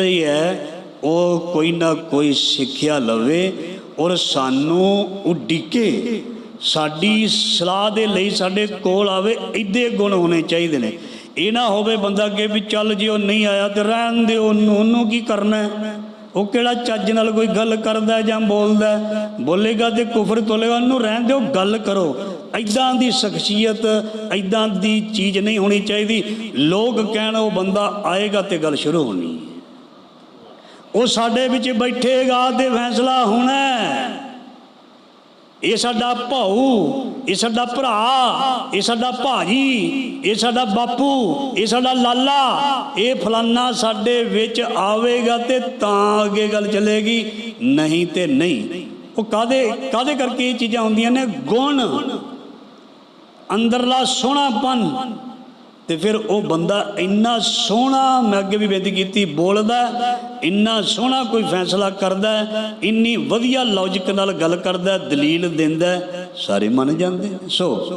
ਰਹੀ ਹੈ ਉਹ ਕੋਈ ਨਾ ਕੋਈ ਸਿੱਖਿਆ ਲਵੇ ਔਰ ਸਾਨੂੰ ਉਡੀਕੇ ਸਾਡੀ ਸਲਾਹ ਦੇ ਲਈ ਸਾਡੇ ਕੋਲ ਆਵੇ, ਇੱਦੇ ਗੁਣ ਹੋਣੇ ਚਾਹੀਦੇ ਨੇ। ਇਹ ਨਾ ਹੋਵੇ ਬੰਦਾ ਅੱਗੇ ਵੀ ਚੱਲ ਜੇ ਉਹ ਨਹੀਂ ਆਇਆ ਤੇ ਰਹਿਣ ਦਿਓ ਉਹਨੂੰ ਉਹਨੂੰ ਕੀ ਕਰਨਾ ਉਹ ਕਿਹੜਾ ਚੱਜ ਨਾਲ ਕੋਈ ਗੱਲ ਕਰਦਾ ਜਾਂ ਬੋਲਦਾ ਬੋਲੇਗਾ ਤੇ ਕੁਫਰ ਤੋਲੇਗਾ, ਉਹਨੂੰ ਰਹਿਣ ਦਿਓ, ਗੱਲ ਕਰੋ। ਐਦਾਂ ਦੀ ਸ਼ਖਸੀਅਤ ਐਦਾਂ ਦੀ ਚੀਜ਼ ਨਹੀਂ ਹੋਣੀ ਚਾਹੀਦੀ। ਲੋਕ ਕਹਿਣ ਉਹ ਬੰਦਾ ਆਏਗਾ ਤੇ ਗੱਲ ਸ਼ੁਰੂ ਹੋਣੀ। ਉਹ ਸਾਡੇ ਵਿੱਚ ਬੈਠੇਗਾ ਤੇ ਫੈਸਲਾ ਹੋਣਾ ਇਹ ਸਾਡਾ ਭਾਊ, ਇਹ ਸਾਡਾ ਭਰਾ, ਇਹ ਸਾਡਾ ਭਾਜੀ, ਇਹ ਸਾਡਾ ਬਾਪੂ, ਇਹ ਸਾਡਾ ਲਾਲਾ, ਇਹ ਫਲਾਨਾ ਸਾਡੇ ਵਿੱਚ ਆਵੇਗਾ ਤੇ ਤਾਂ ਅੱਗੇ ਗੱਲ ਚੱਲੇਗੀ। ਨਹੀਂ ਤੇ ਨਹੀਂ। ਉਹ ਕਾਦੇ ਕਾਦੇ ਕਰਕੇ ਇਹ ਚੀਜ਼ਾਂ ਹੁੰਦੀਆਂ ਨੇ? ਗੁਣ। ਅੰਦਰਲਾ ਸੋਹਣਾਪਨ ਤੇ ਫਿਰ ਉਹ ਬੰਦਾ ਇੰਨਾ ਸੋਹਣਾ, ਮੈਂ ਅੱਗੇ ਵੀ ਬੇਨਤੀ ਕੀਤੀ, ਬੋਲਦਾ ਇੰਨਾ ਸੋਹਣਾ ਕੋਈ ਫੈਸਲਾ ਕਰਦਾ ਇੰਨੀ ਵਧੀਆ ਲੌਜੀਕ ਨਾਲ ਗੱਲ ਕਰਦਾ ਦਲੀਲ ਦਿੰਦਾ ਸਾਰੇ ਮੰਨ ਜਾਂਦੇ ਸੋ